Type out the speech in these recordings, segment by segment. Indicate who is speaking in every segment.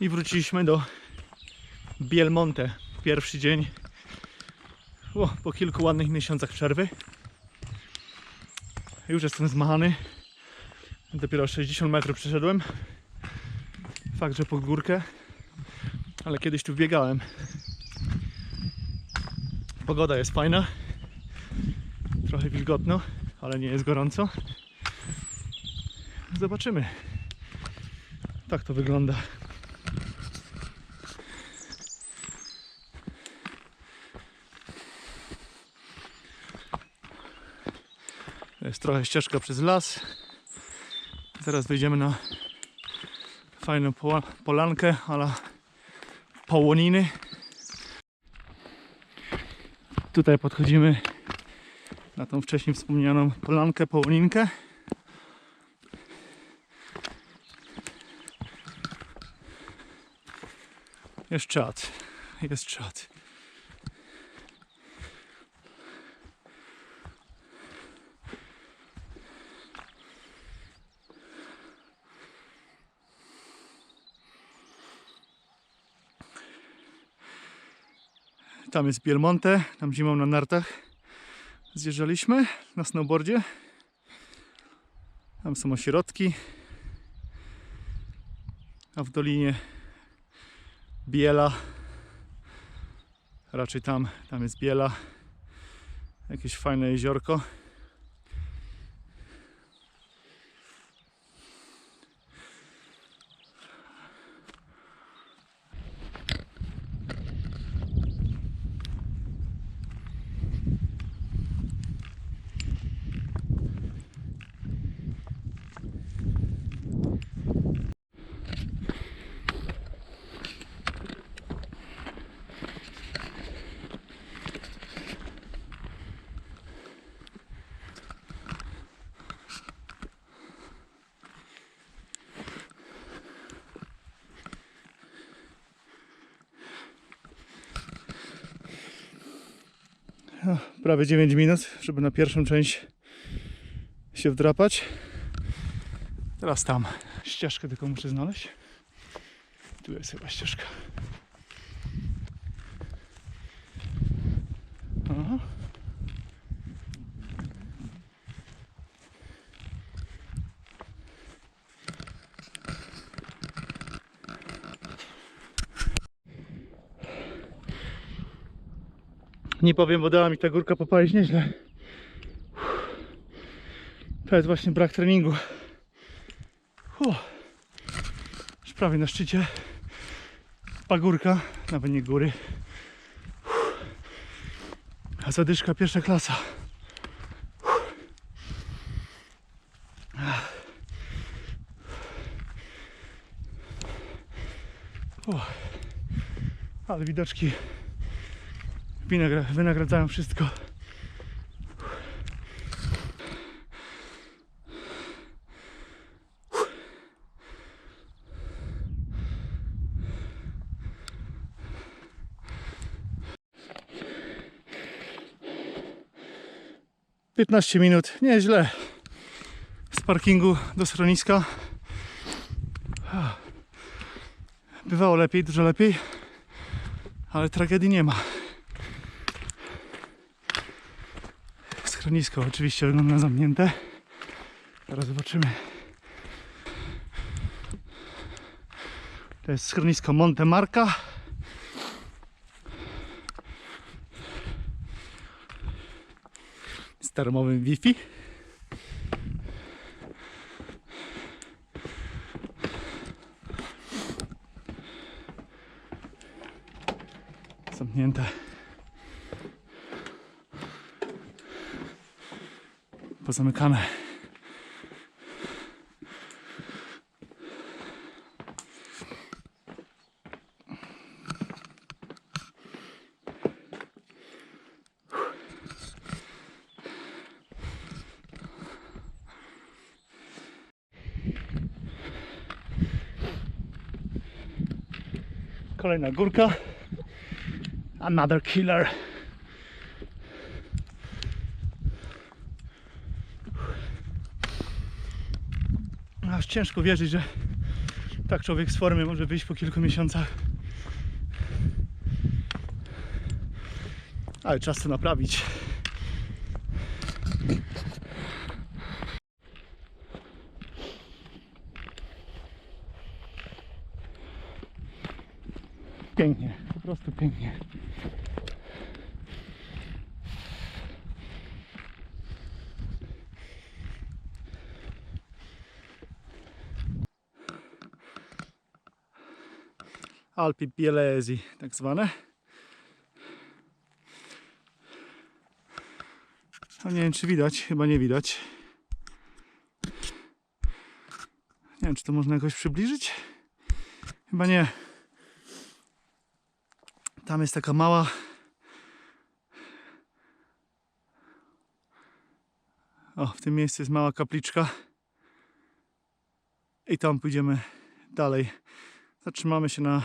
Speaker 1: I wróciliśmy do Bielmonte. Pierwszy dzień o, po kilku ładnych miesiącach przerwy. Już jestem zmachany. Dopiero 60 metrów przeszedłem. Fakt, że pod górkę, ale kiedyś tu biegałem. Pogoda jest fajna. Trochę wilgotno, ale nie jest gorąco. Zobaczymy. Tak to wygląda. Trochę ścieżka przez las. Zaraz wejdziemy na fajną polankę, ale połoniny. Tutaj podchodzimy na tą wcześniej wspomnianą polankę, połoninkę. Jest czad, jest czad. Tam jest Bielmonte, tam zimą na nartach zjeżdżaliśmy na snowboardzie. Tam są ośrodki. A w dolinie Biela. Raczej tam, tam jest Biela. Jakieś fajne jeziorko. Prawie 9 minut, żeby na pierwszą część się wdrapać. Teraz tam ścieżkę tylko muszę znaleźć. Tu jest chyba ścieżka. Nie powiem, bo dała mi ta górka popalić nieźle. To jest właśnie brak treningu. Już prawie na szczycie. Pagórka, nawet nie góry. A zadyszka pierwsza klasa. Ale widoczki wynagradzają wszystko. Piętnaście minut, nieźle. Z parkingu do schroniska. Bywało lepiej, dużo lepiej, ale tragedii nie ma. Schronisko oczywiście wygląda zamknięte. Teraz zobaczymy. To jest schronisko Monte Marca. Z darmowym Wi-Fi. Zamknięte. Pozamykane. Kolejna górka. Another killer. Ciężko wierzyć, że Tak człowiek z formy może wyjść po kilku miesiącach. Ale czas to naprawić. Pięknie, po prostu pięknie. Alpi Bielezi, tak zwane. No nie wiem, czy widać, chyba nie widać. Nie wiem, czy to można jakoś przybliżyć? Chyba nie. Tam jest taka mała. O, w tym miejscu jest mała kapliczka. I tam pójdziemy dalej. Zatrzymamy się na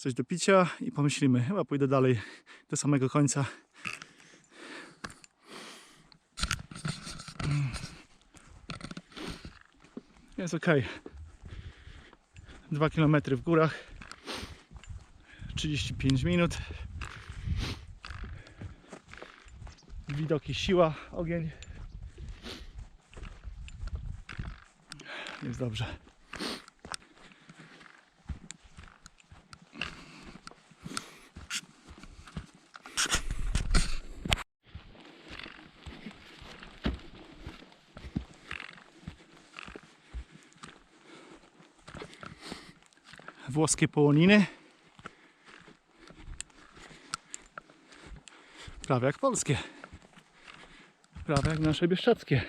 Speaker 1: coś do picia i pomyślimy. Chyba pójdę dalej do samego końca. Jest ok. 2 km w górach. 35 minut. Widoki siła, ogień. Jest dobrze. Włoskie połoniny. Prawie jak polskie. Prawie jak nasze bieszczackie.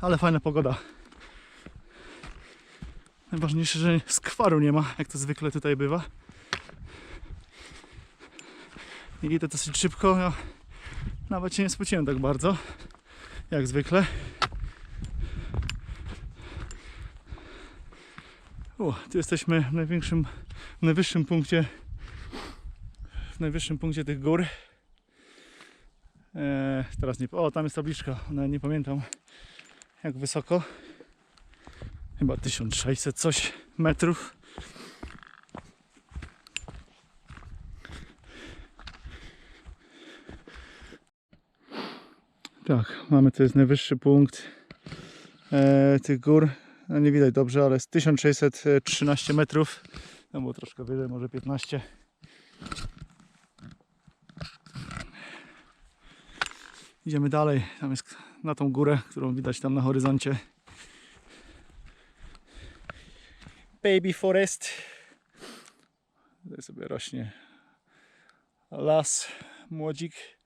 Speaker 1: Ale fajna pogoda. Najważniejsze, że skwaru nie ma, jak to zwykle tutaj bywa. I idę dosyć szybko. Ja nawet się nie spociłem tak bardzo, jak zwykle. O, tu jesteśmy w największym, w najwyższym punkcie, w najwyższym punkcie tych gór. Eee, teraz nie, o tam jest tabliczka, no, nie pamiętam jak wysoko. Chyba 1600 coś metrów. Tak, mamy to jest najwyższy punkt e, tych gór. No nie widać dobrze, ale jest 1613 metrów. No było troszkę wyżej, może 15. Idziemy dalej. Tam jest na tą górę, którą widać tam na horyzoncie. Baby Forest. Tutaj sobie rośnie las, młodzik.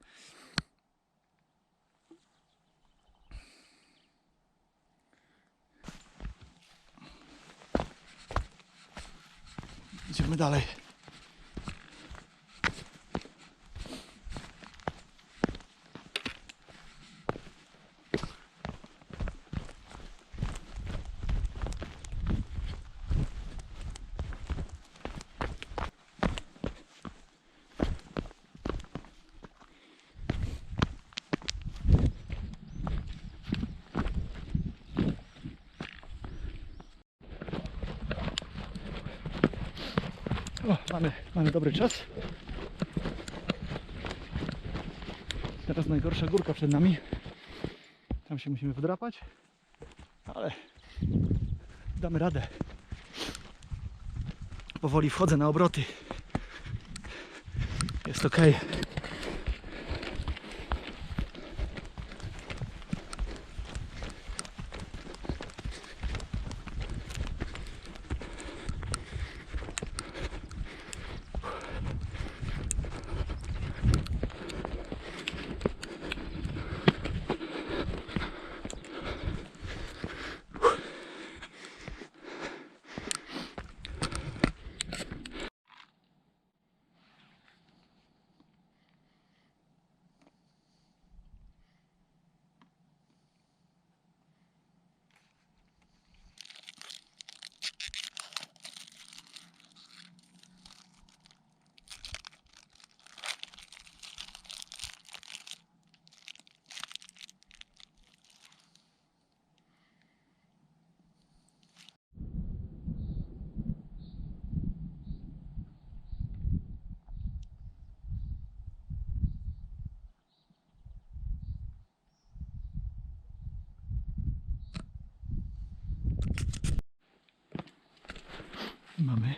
Speaker 1: Idziemy dalej. O, mamy, mamy dobry czas. Teraz najgorsza górka przed nami. Tam się musimy wdrapać, ale damy radę. Powoli wchodzę na obroty. Jest ok. Mamy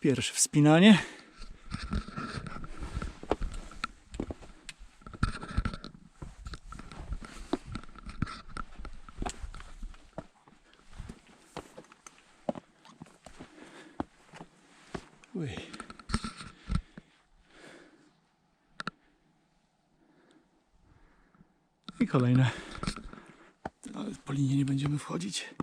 Speaker 1: pierwsze wspinanie. I kolejne. Po linie nie będziemy wchodzić.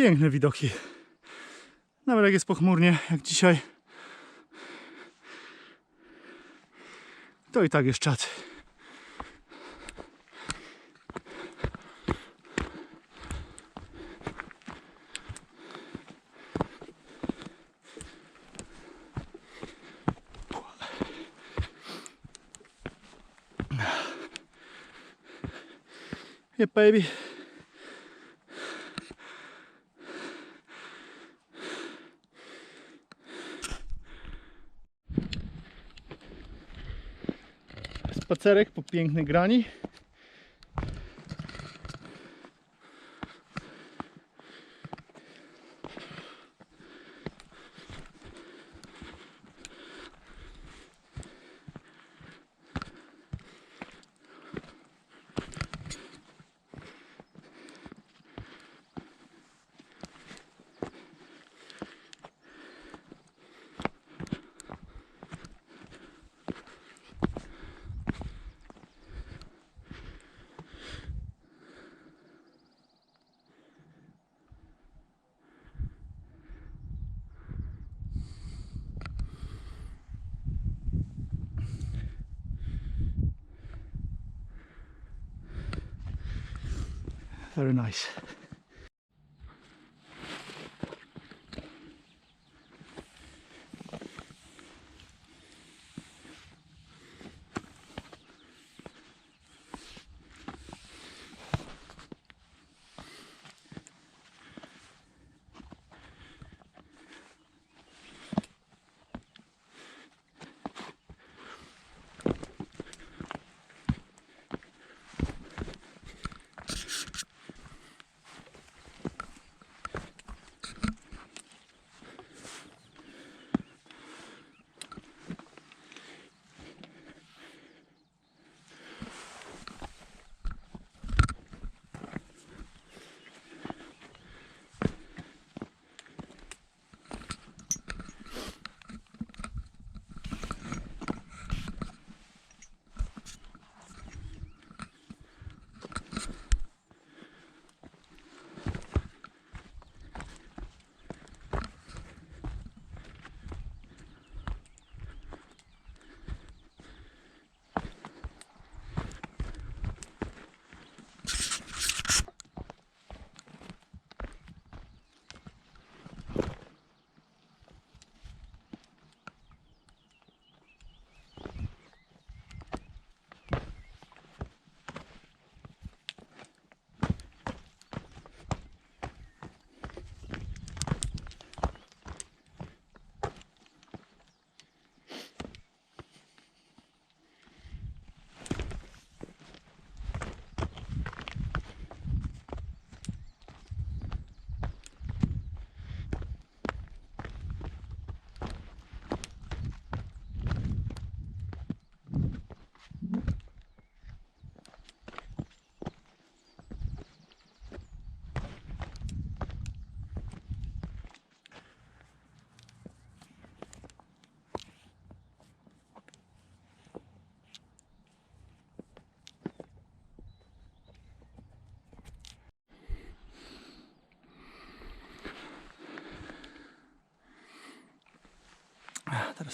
Speaker 1: Piękne widoki. Nawet jak jest pochmurnie, jak dzisiaj, to i tak jest czad. Yeah, baby. Spacerek po pięknej grani. Very nice.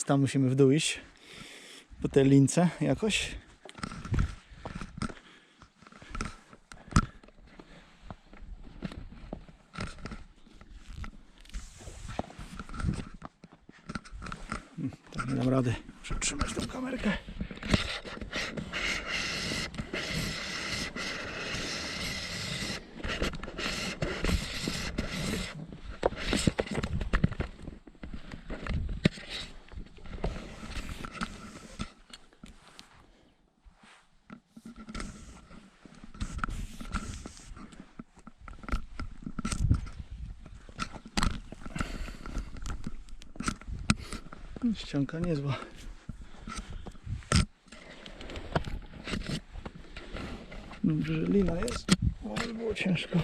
Speaker 1: Teraz musimy w dół iść. Po tej lince jakoś. Nie dam rady. Muszę trzymać tą kamerkę. Ścianka niezła. Dobrze, że lina jest. O, było ciężko.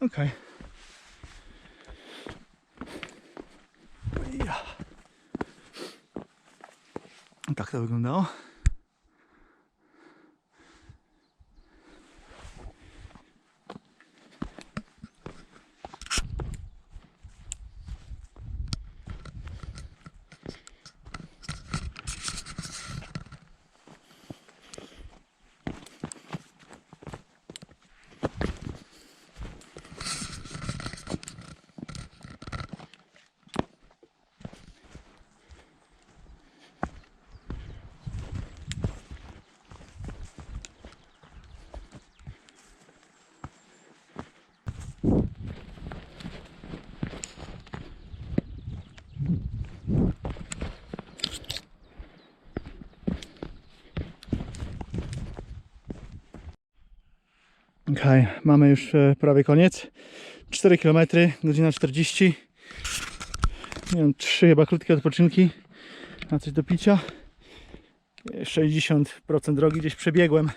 Speaker 1: Okej. Ja. Tak to wyglądało. Okej, mamy już e, prawie koniec. 4 km, godzina 40. Nie wiem, 3 chyba krótkie odpoczynki na coś do picia. E, 60% drogi gdzieś przebiegłem.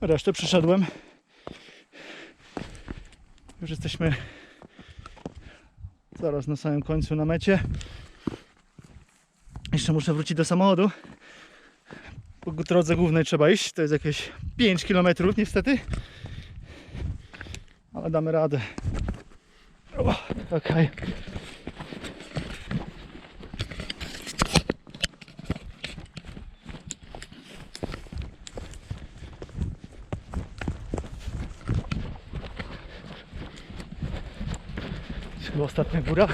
Speaker 1: Resztę przeszedłem. Już jesteśmy zaraz na samym końcu na mecie. Jeszcze muszę wrócić do samochodu. Po drodze głównej trzeba iść. To jest jakieś 5 km niestety. Ale damy radę. Okej. Chyba ostatnia góra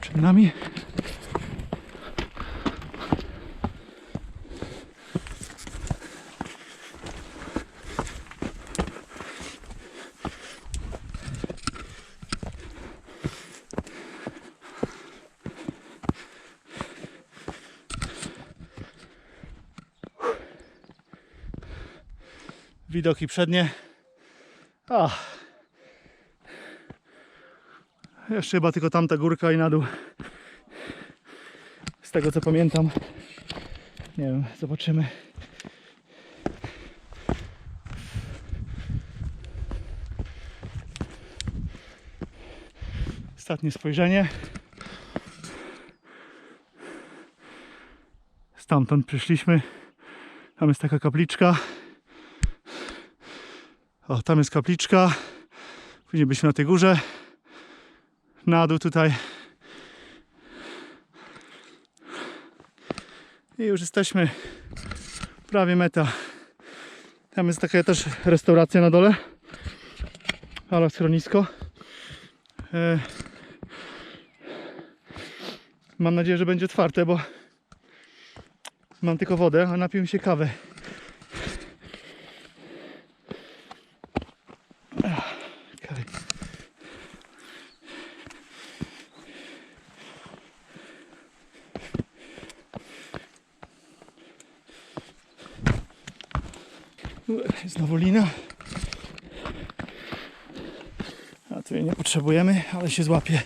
Speaker 1: przed nami. Widoki przednie. A. Jeszcze chyba tylko tamta górka i na dół. Z tego co pamiętam. Nie wiem, zobaczymy. Ostatnie spojrzenie. Stamtąd przyszliśmy. Tam jest taka kapliczka. O, tam jest kapliczka. Później byliśmy na tej górze. Na dół tutaj. I już jesteśmy. Prawie meta. Tam jest taka też restauracja na dole. Ale schronisko. E, Mam nadzieję, że będzie otwarte, bo mam tylko wodę, a napiłem się kawę. Okej. Znowu lina. A tu jej nie potrzebujemy, ale się złapie.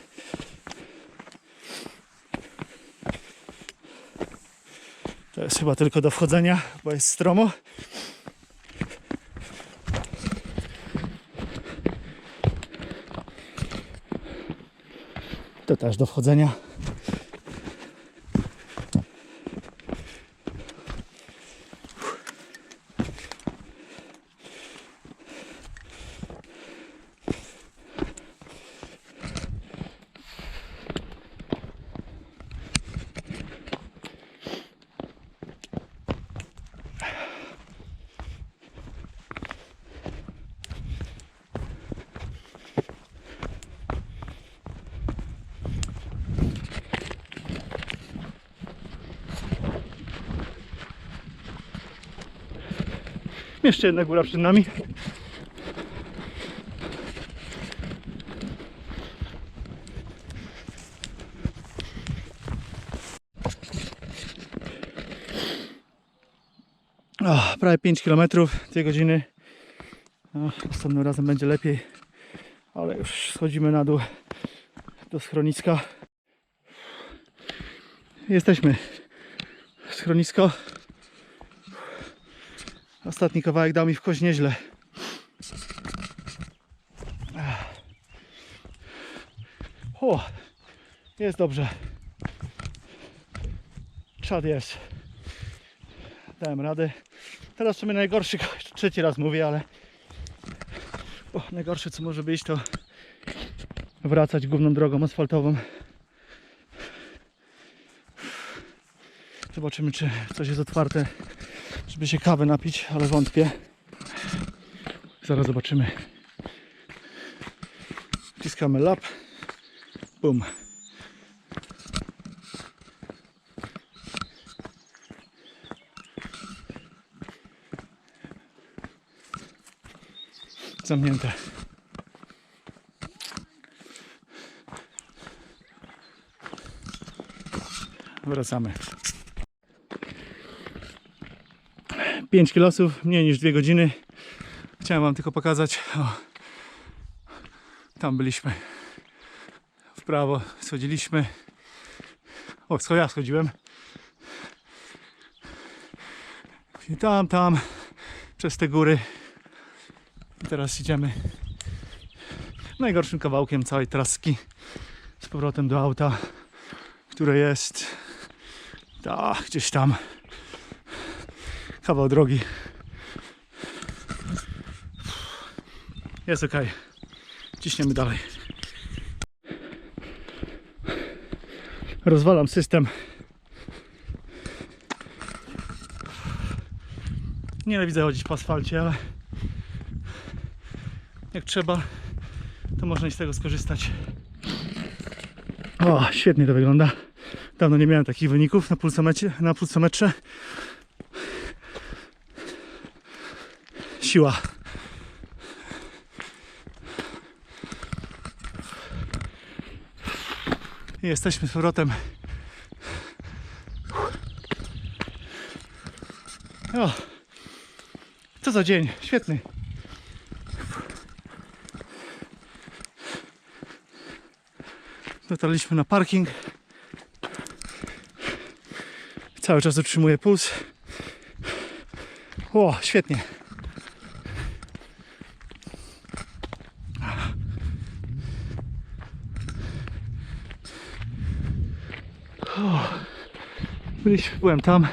Speaker 1: To jest chyba tylko do wchodzenia, bo jest stromo. To też do wchodzenia. Jeszcze jedna góra przed nami. O, prawie 5 km, 2 godziny. O, następnym razem będzie lepiej, ale już schodzimy na dół do schroniska. Jesteśmy. Schronisko. Ostatni kawałek dał mi w kość nieźle. O, jest dobrze. Czad jest. Dałem radę. Teraz w sumie najgorszy, trzeci raz mówię, ale o, najgorsze co może być to wracać główną drogą asfaltową. Zobaczymy czy coś jest otwarte, żeby się kawy napić, ale wątpię. Zaraz zobaczymy. Wciskamy lap. Bum. Zamknięte. Wracamy. 5 kilosów, mniej niż 2 godziny. Chciałem Wam tylko pokazać. O, tam byliśmy. W prawo schodziliśmy. O, scho- ja schodziłem. I tam, tam, przez te góry. I teraz idziemy najgorszym kawałkiem całej traski z powrotem do auta, które jest ta, gdzieś tam kawał drogi. Jest ok. Ciśniemy dalej. Rozwalam system. Nienawidzę chodzić po asfalcie, ale jak trzeba, to można i z tego skorzystać. O, świetnie to wygląda. Dawno nie miałem takich wyników na pulsometrze. Na pulsometrze. Siła. Jesteśmy z powrotem. O, co za dzień, świetny. Dotarliśmy na parking. Cały czas utrzymuję puls. O, świetnie. Byliśmy, byłem tam.